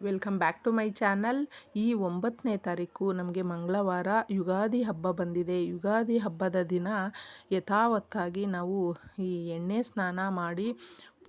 Welcome back to my channel ಈ ಒಂಬತ್ತನೇ ತಾರೀಕು ನಮಗೆ ಮಂಗಳವಾರ ಯುಗಾದಿ ಹಬ್ಬ ಬಂದಿದೆ. ಯುಗಾದಿ ಹಬ್ಬದ ದಿನ ಯಥಾವತ್ತಾಗಿ ನಾವು ಈ ಎಣ್ಣೆ ಸ್ನಾನ ಮಾಡಿ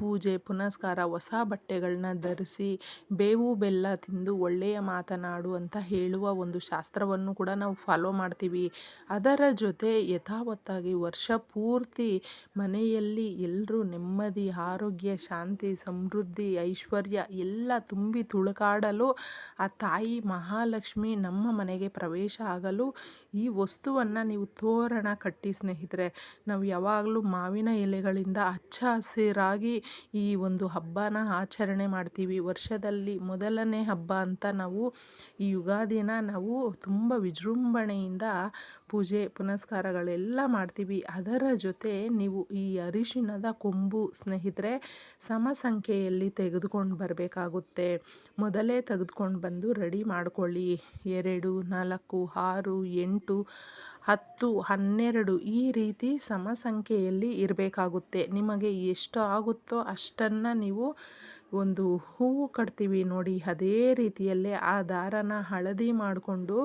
ಪೂಜೆ, ಪುನಸ್ಕಾರ, ಹೊಸ ಬಟ್ಟೆಗಳನ್ನ ಧರಿಸಿ ಬೇವು, ಬೆಲ್ಲ ತಿಂದು ಒಳ್ಳೆಯ ಮಾತನಾಡು ಅಂತ ಹೇಳುವ ಒಂದು ಶಾಸ್ತ್ರವನ್ನು ಕೂಡ ನಾವು ಫಾಲೋ ಮಾಡ್ತೀವಿ. ಅದರ ಜೊತೆ ಯಥಾವತ್ತಾಗಿ ವರ್ಷ ಪೂರ್ತಿ ಮನೆಯಲ್ಲಿ ಎಲ್ಲರೂ ನೆಮ್ಮದಿ, ಆರೋಗ್ಯ, ಶಾಂತಿ, ಸಮೃದ್ಧಿ, ಐಶ್ವರ್ಯ ಎಲ್ಲ ತುಂಬಿ ತುಳುಕಾಡಲು ಆ ತಾಯಿ ಮಹಾಲಕ್ಷ್ಮಿ ನಮ್ಮ ಮನೆಗೆ ಪ್ರವೇಶ ಆಗಲು ಈ ವಸ್ತುವನ್ನು ನೀವು ತೋರಣ ಕಟ್ಟಿ ಸ್ನೇಹಿತರೆ. ನಾವು ಯಾವಾಗಲೂ ಮಾವಿನ ಎಲೆಗಳಿಂದ ಹಚ್ಚ ಹಸಿರಾಗಿ ಈ ಒಂದು ಹಬ್ಬನ ಆಚರಣೆ ಮಾಡ್ತೀವಿ. ವರ್ಷದಲ್ಲಿ ಮೊದಲನೇ ಹಬ್ಬ ಅಂತ ನಾವು ಈ ಯುಗಾದಿನ ನಾವು ತುಂಬ ವಿಜೃಂಭಣೆಯಿಂದ ಪೂಜೆ, ಪುನಸ್ಕಾರಗಳೆಲ್ಲ ಮಾಡ್ತೀವಿ. ಅದರ ಜೊತೆ ನೀವು ಈ ಅರಿಶಿಣದ ಕೊಂಬು ಸ್ನೇಹಿತರೆ ಸಮ ಸಂಖ್ಯೆಯಲ್ಲಿ ತೆಗೆದುಕೊಂಡು ಬರಬೇಕಾಗುತ್ತೆ. ಮೊದಲೇ ತೆಗೆದುಕೊಂಡು ಬಂದು ರೆಡಿ ಮಾಡ್ಕೊಳ್ಳಿ. ಎರಡು, ನಾಲ್ಕು, ಆರು, ಎಂಟು, ಹತ್ತು, ಹನ್ನೆರಡು ಈ ರೀತಿ ಸಮ ಸಂಖ್ಯೆಯಲ್ಲಿ ಇರಬೇಕಾಗುತ್ತೆ. ನಿಮಗೆ ಎಷ್ಟು ಆಗುತ್ತೋ ಅಷ್ಟನ್ನು ನೀವು ಒಂದು ಹೂವು ಕಟ್ತೀವಿ ನೋಡಿ ಅದೇ ರೀತಿಯಲ್ಲಿ ಆ ದಾರನ ಹಳದಿ ಮಾಡಿಕೊಂಡು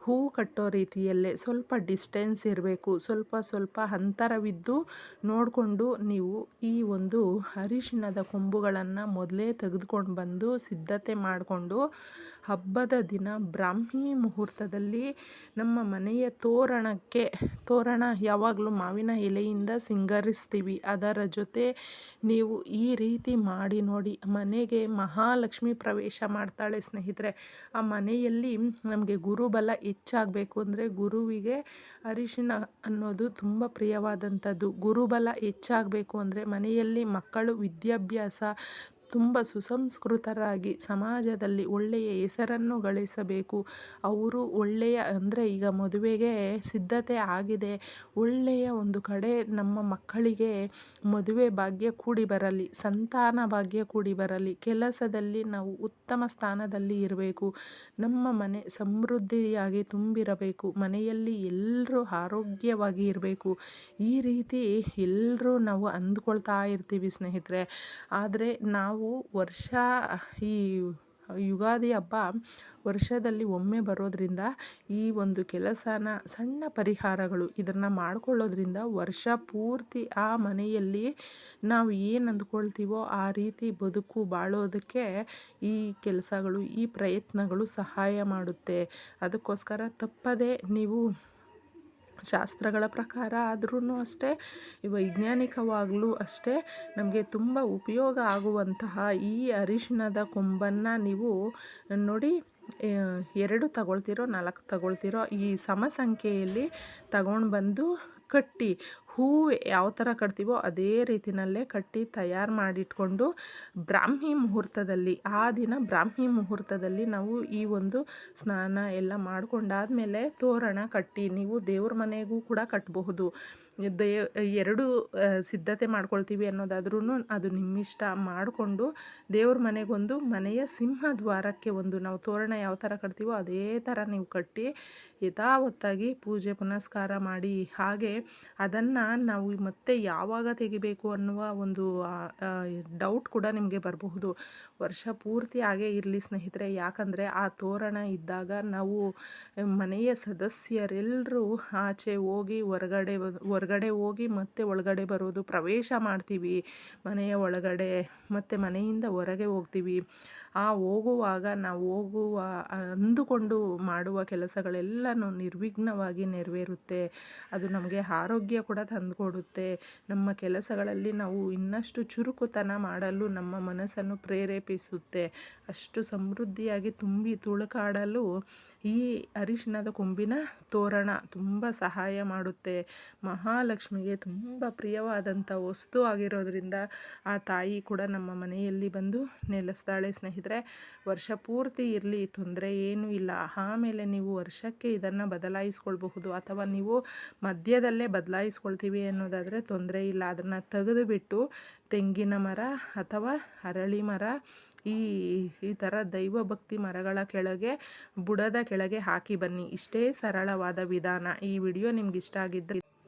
ಹೂವು ಕಟ್ಟೋ ರೀತಿಯಲ್ಲೇ ಸ್ವಲ್ಪ ಡಿಸ್ಟೆನ್ಸ್ ಇರಬೇಕು, ಸ್ವಲ್ಪ ಸ್ವಲ್ಪ ಅಂತರವಿದ್ದು ನೋಡಿಕೊಂಡು ನೀವು ಈ ಒಂದು ಅರಿಶಿಣದ ಕೊಂಬುಗಳನ್ನು ಮೊದಲೇ ತೆಗೆದುಕೊಂಡು ಬಂದು ಸಿದ್ಧತೆ ಮಾಡಿಕೊಂಡು ಹಬ್ಬದ ದಿನ ಬ್ರಾಹ್ಮಿ ಮುಹೂರ್ತದಲ್ಲಿ ನಮ್ಮ ಮನೆಯ ತೋರಣಕ್ಕೆ, ತೋರಣ ಯಾವಾಗಲೂ ಮಾವಿನ ಎಲೆಯಿಂದ ಸಿಂಗರಿಸ್ತೀವಿ. ಅದರ ಜೊತೆ ನೀವು ಈ ರೀತಿ ಮಾಡಿ ನೋಡಿ, ಮನೆಗೆ ಮಹಾಲಕ್ಷ್ಮಿ ಪ್ರವೇಶ ಮಾಡ್ತಾಳೆ ಸ್ನೇಹಿತರೆ. ಆ ಮನೆಯಲ್ಲಿ ನಮಗೆ ಗುರುಬಲ ಹೆಚ್ಚಾಗಬೇಕು ಅಂದರೆ ಗುರುವಿಗೆ ಅರಿಶಿನ ಅನ್ನೋದು ತುಂಬ ಪ್ರಿಯವಾದಂಥದ್ದು. ಗುರುಬಲ ಹೆಚ್ಚಾಗಬೇಕು ಅಂದರೆ ಮನೆಯಲ್ಲಿ ಮಕ್ಕಳು ವಿದ್ಯಾಭ್ಯಾಸ ತುಂಬ ಸುಸಂಸ್ಕೃತರಾಗಿ ಸಮಾಜದಲ್ಲಿ ಒಳ್ಳೆಯ ಹೆಸರನ್ನು ಗಳಿಸಬೇಕು. ಅವರು ಒಳ್ಳೆಯ ಅಂದರೆ ಈಗ ಮದುವೆಗೆ ಸಿದ್ಧತೆ ಆಗಿದೆ. ಒಳ್ಳೆಯ ಒಂದು ಕಡೆ ನಮ್ಮ ಮಕ್ಕಳಿಗೆ ಮದುವೆ ಭಾಗ್ಯ ಕೂಡಿ ಬರಲಿ, ಸಂತಾನ ಭಾಗ್ಯ ಕೂಡಿ ಬರಲಿ, ಕೆಲಸದಲ್ಲಿ ನಾವು ಉತ್ತಮ ಸ್ಥಾನದಲ್ಲಿ ಇರಬೇಕು. ನಮ್ಮ ಮನೆ ಸಮೃದ್ಧಿಯಾಗಿ ತುಂಬಿರಬೇಕು. ಮನೆಯಲ್ಲಿ ಎಲ್ಲರೂ ಆರೋಗ್ಯವಾಗಿ ಇರಬೇಕು. ಈ ರೀತಿ ಎಲ್ಲರೂ ನಾವು ಅಂದ್ಕೊಳ್ತಾ ಇರ್ತೀವಿ ಸ್ನೇಹಿತರೆ. ಆದರೆ ನಾವು ವರ್ಷ, ಈ ಯುಗಾದಿ ಹಬ್ಬ ವರ್ಷದಲ್ಲಿ ಒಮ್ಮೆ ಬರೋದರಿಂದ ಈ ಒಂದು ಕೆಲಸನ ಸಣ್ಣ ಪರಿಹಾರಗಳು ಇದನ್ನು ಮಾಡಿಕೊಳ್ಳೋದ್ರಿಂದ ವರ್ಷ ಪೂರ್ತಿ ಆ ಮನೆಯಲ್ಲಿ ನಾವು ಏನು ಅಂದ್ಕೊಳ್ತೀವೋ ಆ ರೀತಿ ಬದುಕು ಬಾಳೋದಕ್ಕೆ ಈ ಕೆಲಸಗಳು, ಈ ಪ್ರಯತ್ನಗಳು ಸಹಾಯ ಮಾಡುತ್ತೆ. ಅದಕ್ಕೋಸ್ಕರ ತಪ್ಪದೇ ನೀವು ಶಾಸ್ತ್ರಗಳ ಪ್ರಕಾರ ಆದ್ರೂ ಅಷ್ಟೇ, ವೈಜ್ಞಾನಿಕವಾಗಲೂ ಅಷ್ಟೇ ನಮಗೆ ತುಂಬ ಉಪಯೋಗ ಆಗುವಂತಹ ಈ ಅರಿಶಿಣದ ಕೊಂಬನ್ನು ನೀವು ನೋಡಿ ಎರಡು ತಗೊಳ್ತಿರೋ, ನಾಲ್ಕು ತಗೊಳ್ತಿರೋ ಈ ಸಮ ಸಂಖ್ಯೆಯಲ್ಲಿ ತಗೊಂಡು ಬಂದು ಕಟ್ಟಿ ಹೂವು ಯಾವ ಥರ ಕಟ್ತೀವೋ ಅದೇ ರೀತಿಯಲ್ಲೇ ಕಟ್ಟಿ ತಯಾರು ಮಾಡಿಟ್ಕೊಂಡು ಬ್ರಾಹ್ಮಿ ಮುಹೂರ್ತದಲ್ಲಿ, ಆ ದಿನ ಬ್ರಾಹ್ಮಿ ಮುಹೂರ್ತದಲ್ಲಿ ನಾವು ಈ ಒಂದು ಸ್ನಾನ ಎಲ್ಲ ಮಾಡ್ಕೊಂಡಾದಮೇಲೆ ತೋರಣ ಕಟ್ಟಿ ನೀವು ದೇವ್ರ ಮನೆಗೂ ಕೂಡ ಕಟ್ಟಬಹುದು ದೇ, ಎರಡು ಸಿದ್ಧತೆ ಮಾಡ್ಕೊಳ್ತೀವಿ ಅನ್ನೋದಾದ್ರೂ ಅದು ನಿಮ್ಮಿಷ್ಟ ಮಾಡಿಕೊಂಡು ದೇವ್ರ ಮನೆಗೊಂದು ಮನೆಯ ಸಿಂಹ ದ್ವಾರಕ್ಕೆ ಒಂದು ನಾವು ತೋರಣ ಯಾವ ಥರ ಕಟ್ತೀವೋ ಅದೇ ಥರ ನೀವು ಕಟ್ಟಿ ಯಥಾವತ್ತಾಗಿ ಪೂಜೆ ಪುನಸ್ಕಾರ ಮಾಡಿ ಹಾಗೆ ಅದನ್ನು ನಾವು ಮತ್ತೆ ಯಾವಾಗ ತೆಗಿಬೇಕು ಅನ್ನುವ ಒಂದು ಡೌಟ್ ಕೂಡ ನಿಮಗೆ ಬರಬಹುದು. ವರ್ಷ ಪೂರ್ತಿ ಹಾಗೆ ಇರಲಿ ಸ್ನೇಹಿತರೆ, ಯಾಕಂದರೆ ಆ ತೋರಣ ಇದ್ದಾಗ ನಾವು ಮನೆಯ ಸದಸ್ಯರೆಲ್ಲರೂ ಆಚೆ ಹೋಗಿ ಹೊರಗಡೆ ಹೊರಗಡೆ ಹೋಗಿ ಮತ್ತೆ ಒಳಗಡೆ ಬರೋದು, ಪ್ರವೇಶ ಮಾಡ್ತೀವಿ, ಮನೆಯ ಒಳಗಡೆ ಮತ್ತು ಮನೆಯಿಂದ ಹೊರಗೆ ಹೋಗ್ತೀವಿ. ಆ ಹೋಗುವಾಗ ನಾವು ಹೋಗುವ, ಅಂದುಕೊಂಡು ಮಾಡುವ ಕೆಲಸಗಳೆಲ್ಲನೂ ನಿರ್ವಿಘ್ನವಾಗಿ ನೆರವೇರುತ್ತೆ. ಅದು ನಮಗೆ ಆರೋಗ್ಯ ಕೂಡ ತಂದುಕೊಡುತ್ತೆ. ನಮ್ಮ ಕೆಲಸಗಳಲ್ಲಿ ನಾವು ಇನ್ನಷ್ಟು ಚುರುಕುತನ ಮಾಡಲು ನಮ್ಮ ಮನಸ್ಸನ್ನು ಪ್ರೇರೇಪಿಸುತ್ತೆ. ಅಷ್ಟು ಸಮೃದ್ಧಿಯಾಗಿ ತುಂಬಿ ತುಳುಕಾಡಲು ಈ ಅರಿಶಿಣದ ಕೊಂಬಿನ ತೋರಣ ತುಂಬ ಸಹಾಯ ಮಾಡುತ್ತೆ. ಮಹಾಲಕ್ಷ್ಮಿಗೆ ತುಂಬ ಪ್ರಿಯವಾದಂಥ ವಸ್ತು ಆಗಿರೋದ್ರಿಂದ ಆ ತಾಯಿ ಕೂಡ ನಮ್ಮ ಮನೆಯಲ್ಲಿ ಬಂದು ನೆಲೆಸ್ತಾಳೆ ಸ್ನೇಹಿತರೆ, ವರ್ಷ ಪೂರ್ತಿ ಇರಲಿ, ತೊಂದರೆ ಏನೂ ಇಲ್ಲ. ಆಮೇಲೆ ನೀವು ವರ್ಷಕ್ಕೆ ಇದನ್ನು ಬದಲಾಯಿಸ್ಕೊಳ್ಬಹುದು. ಅಥವಾ ನೀವು ಮಧ್ಯದಲ್ಲೇ ಬದಲಾಯಿಸ್ಕೊಳ್ತೀವಿ ಅನ್ನೋದಾದರೆ ತೊಂದರೆ ಇಲ್ಲ. ಅದನ್ನು ತೆಗೆದುಬಿಟ್ಟು ತೆಂಗಿನ ಮರ ಅಥವಾ ಅರಳಿ ಮರ, ಈ ಈ ಥರ ದೈವ ಭಕ್ತಿ ಮರಗಳ ಕೆಳಗೆ, ಬುಡದ ಕೆಳಗೆ ಹಾಕಿ ಬನ್ನಿ. ಇಷ್ಟೇ ಸರಳವಾದ ವಿಧಾನ. ಈ ವಿಡಿಯೋ ನಿಮ್ಗೆ ಇಷ್ಟ ಆಗಿದ್ದರೆ